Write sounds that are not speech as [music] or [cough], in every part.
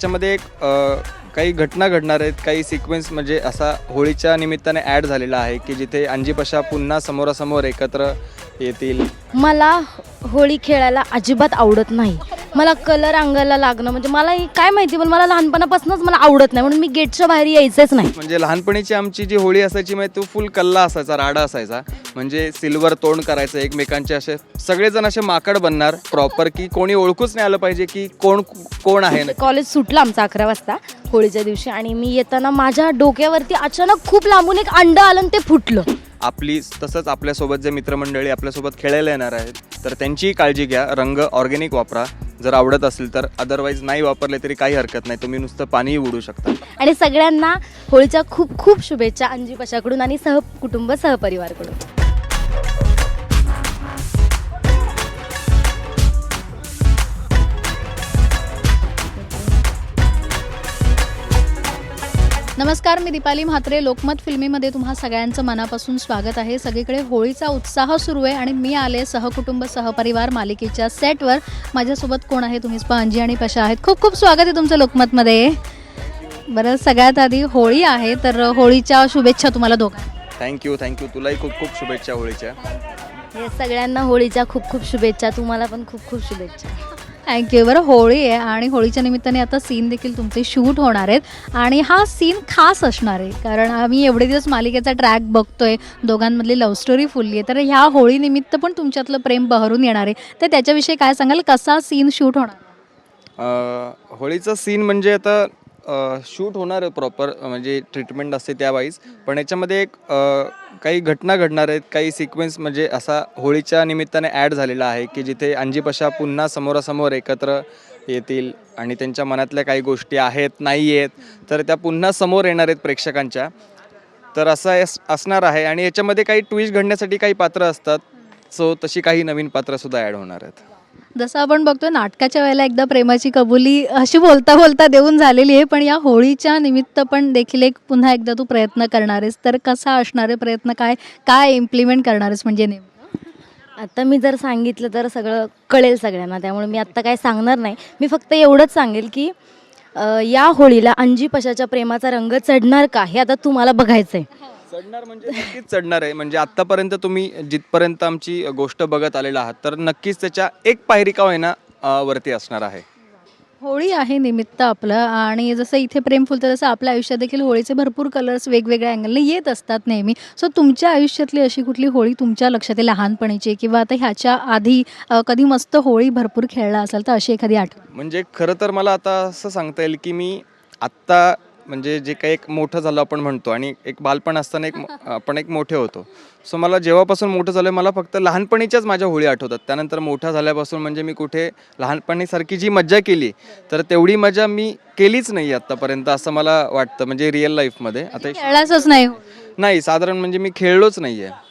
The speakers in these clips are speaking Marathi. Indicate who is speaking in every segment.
Speaker 1: त्याच्यामध्ये एक काही घटना घडणार आहेत काही सिक्वेन्स म्हणजे असा होळीच्या निमित्ताने ॲड झालेला आहे की जिथे अंजीपशा पुन्हा समोरासमोर एकत्र येतील.
Speaker 2: मला होळी खेळायला अजिबात आवडत नाही. मला कलर अंगाला लागणं म्हणजे मला काय माहिती पण मला लहानपणापासूनच मला आवडत नाही. म्हणून मी गेटच्या बाहेर यायचंच नाही.
Speaker 1: म्हणजे लहानपणीची आमची जी होळी असायची म्हणजे तो फुल कल्ला असायचा राडा असायचा. म्हणजे सिल्वर तोंड करायचं एकमेकांचे असे सगळेजण असे माकड बनणार प्रॉपर की कोणी ओळखूच नाही आलं पाहिजे की कोण कोण आहे
Speaker 2: कॉलेज सुटलं आमचं अकरा वाजता होळीच्या दिवशी आणि मी येताना माझ्या डोक्यावरती अचानक खूप लांबून एक अंड आलं आणि ते फुटलं.
Speaker 1: आपली तसंच आपल्यासोबत जे मित्रमंडळी आपल्यासोबत खेळायला येणार आहेत तर त्यांचीही काळजी घ्या रंग ऑर्गॅनिक वापरा. जर आवडत असेल तर अदरवाईज नाही वापरले तरी काही हरकत नाही तुम्ही नुसतं पाणीही उडू शकता.
Speaker 2: आणि सगळ्यांना होळीच्या खूप खूप शुभेच्छा अंजी पशाकडून आणि सह कुटुंब सहपरिवारकडून.
Speaker 3: नमस्कार मी दीपाली म्हात्रे. लोकमत फिल्मीमध्ये तुम्हा सगळ्यांचं मनापासून स्वागत आहे. सगळीकडे होळीचा उत्साह सुरू आहे आणि मी आले सहकुटुंब सहपरिवार मालिकेच्या सेटवर. माझ्यासोबत कोण आहे तुम्हीच अंजी आणि पशा आहेत. खूप खूप स्वागत आहे तुमचं लोकमतमध्ये. बरं सगळ्यात आधी होळी आहे तर होळीच्या शुभेच्छा तुम्हाला दोघांना.
Speaker 1: थँक्यू थँक्यू तुलाही खूप खूप शुभेच्छा होळीच्या.
Speaker 2: हे सगळ्यांना होळीच्या खूप खूप शुभेच्छा. तुम्हाला पण खूप खूप शुभेच्छा.
Speaker 3: थँक्यू बरं होळी आहे आणि होळीच्या निमित्ताने आता सीन देखील तुमचे शूट होणार आहेत. आणि हा सीन खास असणार आहे कारण आम्ही एवढे दिवस मालिकेचा ट्रॅक बघतोय दोघांमधली लव्ह स्टोरी फुलली आहे तर ह्या होळीनिमित्त पण तुमच्यातलं प्रेम बहरून येणार आहे. तर त्याच्याविषयी काय सांगाल? कसा सीन शूट होणार?
Speaker 1: होळीचा सीन म्हणजे आता शूट होणार आहे प्रॉपर म्हणजे ट्रीटमेंट असते त्यावाईज. पण याच्यामध्ये एक काही घटना घडणार आहेत काही सिक्वेन्स म्हणजे असा होळीच्या निमित्ताने ॲड झालेला आहे की जिथे अंजीपशा पुन्हा समोरासमोर एकत्र येतील आणि त्यांच्या मनातल्या काही गोष्टी आहेत नाही आहेत तर त्या पुन्हा समोर येणार आहेत प्रेक्षकांच्या. तर असं असणार आहे आणि याच्यामध्ये काही ट्विस्ट घडण्यासाठी काही पात्र असतात. सो तशी काही नवीन पात्रसुद्धा ॲड होणार आहेत.
Speaker 3: जसं आपण बघतोय नाटकाच्या वेळेला एकदा प्रेमाची कबुली अशी बोलता बोलता देऊन झालेली आहे पण या होळीच्या निमित्त पण देखील एक पुन्हा एकदा तू प्रयत्न करणार आहेस. तर कसा असणार आहे प्रयत्न? काय काय इम्प्लिमेंट करणार आहेस म्हणजे नेमकं?
Speaker 2: आता मी जर सांगितलं तर सगळं कळेल सगळ्यांना त्यामुळे मी आत्ता काय सांगणार नाही. मी फक्त एवढंच सांगेल की अ, या होळीला अंजी पशाच्या प्रेमाचा रंग चढणार का हे आता तुम्हाला बघायचं आहे
Speaker 1: चढणार म्हणजे नक्कीच चढणार आहे. म्हणजे आतापर्यंत तुम्ही जिथपर्यंत आमची गोष्ट बघत आलेला आहात तर नक्कीच त्याच्या एक पायरी का होईना वरती असणार आहे.
Speaker 3: होळी आहे निमित्त आपलं आणि जसं इथे प्रेम फुलतं तसं आपल्या आयुष्यात देखील होळीचे भरपूर कलर्स वेगवेगळ्या अँगलने येत असतात नेहमी. सो तुमच्या आयुष्यातली अशी कुठली होळी तुमच्या लक्षात आहे लहानपणीची किंवा आता ह्याच्या आधी अ, कधी मस्त होळी भरपूर खेळला असाल तर अशी एखादी आठवण?
Speaker 1: म्हणजे खरं तर मला आता असं सांगता येईल की मी आत्ता म्हणजे जे काही एक मोठं झालं आपण म्हणतो आणि एक बालपण असताना एक [laughs] आपण एक मोठे होतो. सो मला जेव्हापासून मोठं झालं मला फक्त लहानपणीच्याच माझ्या होळी आठवतात. त्यानंतर मोठा झाल्यापासून म्हणजे मी कुठे लहानपणीसारखी जी मज्जा केली तर तेवढी मजा मी केलीच नाही आत्तापर्यंत असं मला वाटतं म्हणजे रिअल लाईफमध्ये आता
Speaker 3: खेळलाच नाही.
Speaker 1: नाही साधारण म्हणजे मी खेळलोच नाही आहे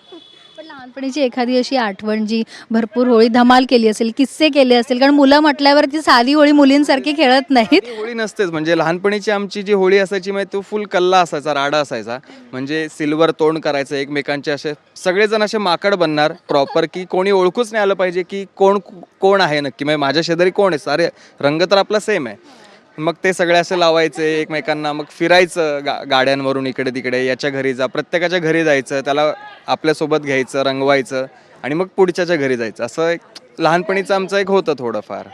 Speaker 3: लहानपणीची एखादी अशी आठवण जी भरपूर होळी धमाल केली असेल किस्से केले असेल कारण मुलं म्हटल्यावर ती साधी होळी मुलींसारखी खेळत नाहीत.
Speaker 1: होळी नसतेच म्हणजे लहानपणीची आमची जी होळी असायची म्हणजे तो फुल कल्ला असायचा राडा असायचा. म्हणजे सिल्वर तोंड करायचं एकमेकांचे असे सगळेजण असे माकड बनणार प्रॉपर की कोणी ओळखूच नाही आलं पाहिजे की कोण कोण आहे नक्की. म्हणजे माझ्या शेजारी कोण आहे? सारे रंग तर आपला सेम आहे. मग ते सगळे असे लावायचे एकमेकांना मग फिरायचं गा गाड्यांवरून इकडे तिकडे याच्या घरी जा प्रत्येकाच्या घरी जायचं त्याला आपल्यासोबत घ्यायचं रंगवायचं आणि मग पुढच्याच्या घरी जायचं. असं एक लहानपणीचं आमचं एक होतं थोडंफार.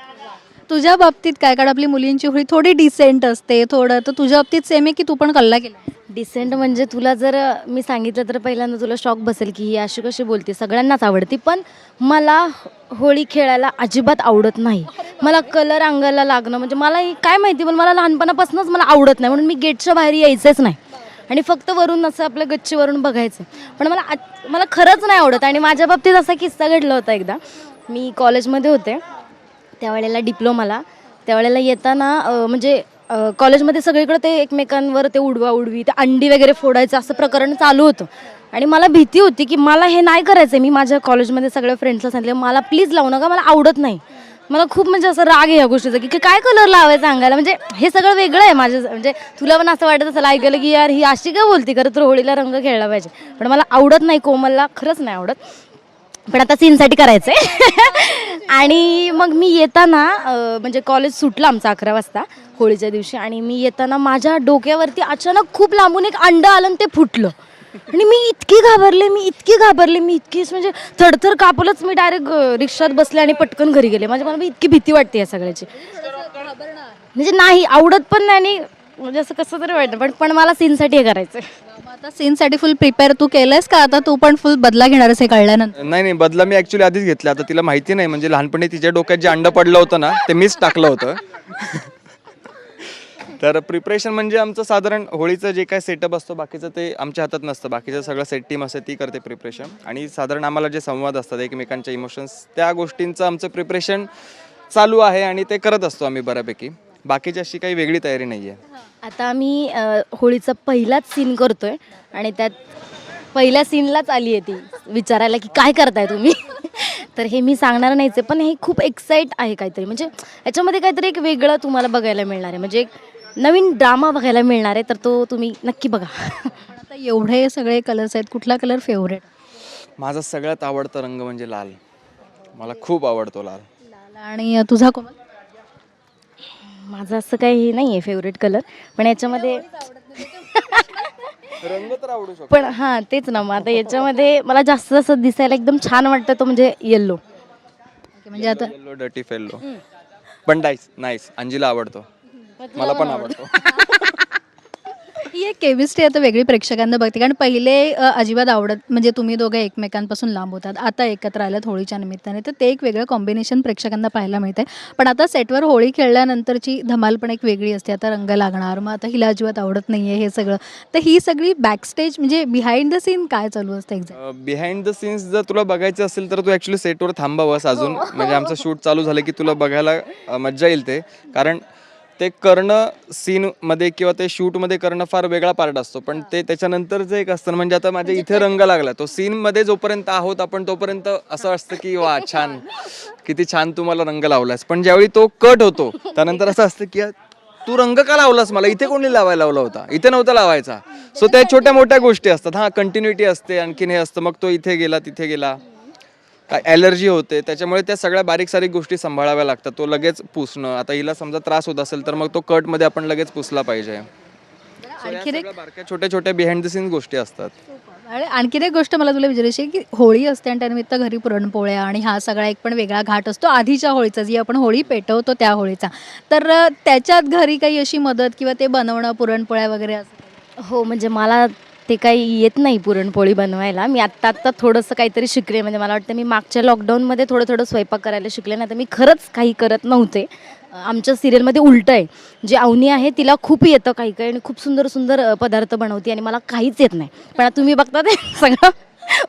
Speaker 3: तुझ्या बाबतीत काय? कारण आपली मुलींची होळी थोडी डिसेंट असते थोडं. तर तुझ्या बाबतीत सेम आहे की तू पण कल्ला केला?
Speaker 2: डिसेंट म्हणजे तुला जर मी सांगितलं तर पहिल्यांदा तुला शॉक बसेल की ही अशी कशी बोलते सगळ्यांनाच आवडते पण मला होळी खेळायला अजिबात आवडत नाही. मला कलर अंगाला लागणं म्हणजे मला काय माहिती पण मला लहानपणापासूनच मला आवडत नाही म्हणून मी गेटच्या बाहेर यायचंच नाही. आणि फक्त वरून असं आपल्या गच्चीवरून बघायचं. पण मला आत- मला खरंच नाही आवडत. आणि माझ्या बाबतीत असा किस्सा घडला होता एकदा. मी कॉलेजमध्ये होते. त्यावेळेला डिप्लोमाला. त्यावेळेला येताना म्हणजे कॉलेजमध्ये सगळीकडे ते एकमेकांवर ते उडवा उडवी ते अंडी वगैरे फोडायचं असं प्रकरण चालू होतं. आणि मला भीती होती की मला हे नाही करायचं मी माझ्या कॉलेजमध्ये सगळ्या फ्रेंड्सला सांगितलं मला प्लीज लावू नका मला आवडत नाही. मला खूप म्हणजे असं राग आहे या गोष्टीचा की की काय कलर लावायचा अंगाला म्हणजे हे सगळं वेगळं आहे माझं म्हणजे तुला पण असं वाटत असेल ऐकलं की यार ही अशी काय बोलती? खरं तर होळीला रंग खेळला पाहिजे. पण मला आवडत नाही कोमलला खरंच नाही आवडत. पण आता सीनसाठी करायचंय. [laughs] आणि मग मी येताना म्हणजे कॉलेज सुटलं आमचं अकरा वाजता होळीच्या दिवशी. आणि मी येताना माझ्या डोक्यावरती अचानक खूप लांबून एक अंड आलं आणि ते फुटलं. आणि मी इतकी घाबरले मी इतकी घाबरले मी इतकीच म्हणजे थरथर कापलच मी डायरेक्ट रिक्षात बसले आणि पटकन घरी गेले. माझ्या मला इतकी भीती वाटते या सगळ्याची. म्हणजे नाही आवडत पण नाही आणि म्हणजे असं कसं तरी वाटतं पण पण मला सीनसाठी हे करायचं
Speaker 3: आता सीनसाठी फुल प्रिपेअर तू केलंयस का? आता तू पण फुल बदला घेणार आहेस हे कळल्यानंतर.
Speaker 1: नाही नाही बदला मी ॲक्च्युली आधीच घेतला. आता तिला माहिती नाही. म्हणजे लहानपणी तिच्या डोक्यात जे अंड पडलं होतं ना ते मीच टाकलं होतं. तर प्रिपरेशन म्हणजे आमचं साधारण होळीचं जे काय सेटअप असतो बाकीचं ते आमच्या हातात नसतं. बाकीचं सगळं सेट टीम असते ती करते प्रिपरेशन आणि साधारण आम्हाला जे संवाद असतात एकमेकांच्या इमोशन्स त्या गोष्टींचं आमचं प्रिपरेशन चालू आहे आणि ते करत असतो आम्ही बऱ्यापैकी. बाकीची अशी काही वेगळी तयारी नाही आहे
Speaker 2: आता आम्ही अ, होळीचा पहिलाच सीन करतोय आणि त्यात पहिल्या सीनलाच आली आहे ती. विचारायला की काय करताय तुम्ही? [laughs] तर हे मी सांगणार नाहीच आहे पण हे खूप एक्साइट आहे काहीतरी. म्हणजे याच्यामध्ये काहीतरी एक वेगळं तुम्हाला बघायला मिळणार आहे. म्हणजे एक नवीन ड्रामा बघायला मिळणार आहे तर तो तुम्ही नक्की बघा.
Speaker 3: पण आता एवढे सगळे कलर्स आहेत कुठला कलर फेवरेट
Speaker 1: माझा सगळ्यात आवडता रंग म्हणजे लाल. मला खूप आवडतो लाल.
Speaker 3: आणि तुझा कोमल?
Speaker 2: माझं असं काही नाही आहे फेवरेट कलर पण याच्यामध्ये
Speaker 1: रंग तर आवडू शकतो.
Speaker 2: पण हां तेच ना मग आता याच्यामध्ये मला जास्त असं दिसायला एकदम छान वाटतं तो म्हणजे येल्लो
Speaker 3: म्हणजे आता
Speaker 1: येल्लो डटी फेल्लो पण नाईस नाईस अंजीला आवडतो. मला पण आवडतो. [laughs]
Speaker 3: ही एक केमिस्ट्री आता वेगळी प्रेक्षकांना बघते. कारण पहिले अजिबात आवडत म्हणजे तुम्ही दोघं एकमेकांपासून लांब होतात. आता एकत्र आल्यात होळीच्या निमित्ताने. तर ते एक वेगळं कॉम्बिनेशन प्रेक्षकांना पाहायला मिळते पण आता सेटवर होळी खेळल्यानंतरची धमाल पण एक वेगळी असते. आता रंग लागणार मग आता हिला अजिबात आवडत नाही आहे हे सगळं. तर ही सगळी बॅकस्टेज म्हणजे बिहाइंड द सीन काय चालू असतं एक्झॅक्ट
Speaker 1: बिहाइंड द सीन्स जर तुला बघायचं असेल तर तू ॲक्च्युली सेटवर थांबावंस अजून. म्हणजे आमचं शूट चालू झालं की तुला बघायला मज्जा येईल ते. कारण ते करणं सीनमध्ये किंवा ते शूटमध्ये करणं फार वेगळा पार्ट असतो. पण ते त्याच्यानंतरचं एक असतं म्हणजे आता माझ्या इथे रंग लागला तो सीनमध्ये जोपर्यंत आहोत आपण तोपर्यंत असं असतं की वा छान. किती छान तू मला रंग लावलास. पण ज्यावेळी तो कट होतो त्यानंतर असं असतं की तू रंग का लावलास मला? इथे कोणी लावायला लावला होता? इथे नव्हता लावायचा. सो त्या छोट्या मोठ्या गोष्टी असतात. हा कंटिन्युटी असते आणखीन हे असतं. मग तो इथे गेला तिथे गेला. ॲलर्जी होते त्याच्यामुळे त्या सगळ्या बारीक सारीक गोष्टी सांभाळाव्या लागतात. तो लगेच पुसणं आता हिला समजा त्रास होत असेल तर मग तो कटमध्ये आपण लगेच पुसला पाहिजे. सगळ्या बारक्या छोट्या छोट्या बिहाइंड द सीन गोष्टी असतात.
Speaker 3: आणि आणखीन एक गोष्ट मला तुला विचारायची आहे की होळी असते आणि त्यानिमित्त घरी पुरणपोळ्या आणि हा सगळा एक पण वेगळा घाट असतो आधीच्या होळीचा जी आपण होळी पेटवतो त्या होळीचा. तर अ, त्याच्यात घरी काही अशी मदत किंवा ते बनवणं पुरणपोळ्या वगैरे असं काही?
Speaker 2: हो म्हणजे मला ते काही येत नाही पुरणपोळी बनवायला. मी आत्ता आत्ता थोडंसं काहीतरी शिकले. म्हणजे मला वाटतं मी मागच्या लॉकडाऊनमध्ये थोडं थोडं स्वयंपाक करायला शिकले. नाही तर मी खरंच काही करत नव्हते. आमच्या सिरियलमध्ये उलटं आहे. जी अवनी आहे तिला खूप येतं काही काही आणि खूप सुंदर सुंदर पदार्थ बनवते आणि मला काहीच येत नाही. पण तुम्ही बघता ते सगळं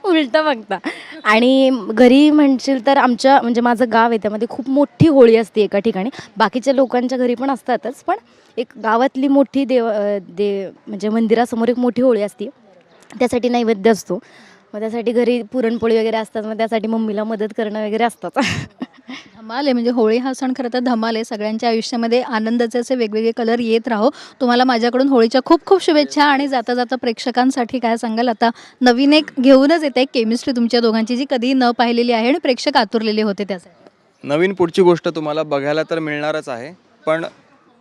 Speaker 2: उलटं बघता. आणि घरी म्हणशील तर आमच्या म्हणजे माझं गाव आहे त्यामध्ये खूप मोठी होळी असते एका ठिकाणी. बाकीच्या लोकांच्या घरी पण असतातच पण एक गावातली मोठी देव दे म्हणजे मंदिरासमोर एक मोठी होळी असते. त्यासाठी नैवेद्य असतो. मग त्यासाठी घरी पुरणपोळी वगैरे असतात मग त्यासाठी मम्मीला मदत करणं वगैरे असतात. [laughs]
Speaker 3: धमाल आहे. म्हणजे होळी हा सण खरं तर धमाल आहे. सगळ्यांच्या आयुष्यामध्ये आनंदाचे असे वेगवेगळे कलर येत राहो. तुम्हाला माझ्याकडून होळीच्या खूप खूप शुभेच्छा आणि जाता जाता प्रेक्षकांसाठी काय सांगाल? आता नवीन एक घेऊनच येते केमिस्ट्री तुमच्या दोघांची जी कधी न पाहिलेली आहे आणि प्रेक्षक आतुरलेले होते त्यासाठी.
Speaker 1: नवीन पुढची गोष्ट तुम्हाला बघायला तर मिळणारच आहे. पण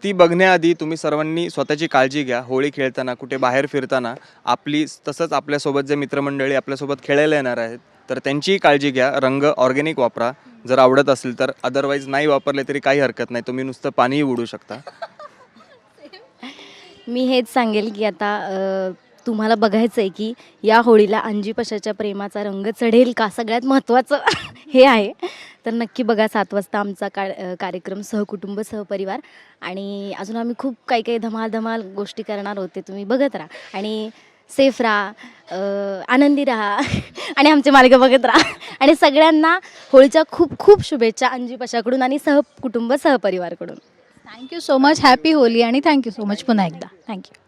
Speaker 1: ती बघण्याआधी तुम्ही सर्वांनी स्वतःची काळजी घ्या. होळी खेळताना कुठे बाहेर फिरताना आपली तसंच आपल्यासोबत जे मित्रमंडळी आपल्यासोबत खेळायला येणार आहेत तर त्यांचीही काळजी घ्या. रंग ऑर्गॅनिक वापरा. जर आवडत असेल तर अदरवाईज नाही वापरले तरी काही हरकत नाही. तुम्ही नुसतं पाणीही उडू शकता.
Speaker 2: मी हेच सांगेल की आता अ, तुम्हाला बघायचं आहे की या होळीला अंजी पशाच्या प्रेमाचा रंग चढेल का? सगळ्यात महत्त्वाचं [laughs] हे आहे. तर नक्की बघा सात वाजता आमचा का अ, कार्यक्रम सहकुटुंब सहपरिवार आणि अजून आम्ही खूप काही काही धमाल धमाल गोष्टी करणार होते. तुम्ही बघत राहा. आणि सेफ राहा. आनंदी राहा. [laughs] आणि आमचे मार्ग बघत राहा. आणि सगळ्यांना होळीच्या खूप खूप शुभेच्छा अंजी पशाकडून आणि सह कुटुंब सहपरिवारकडून.
Speaker 3: Thank you so much happy Holi आणि थँक्यू सो मच पुन्हा एकदा. Thank you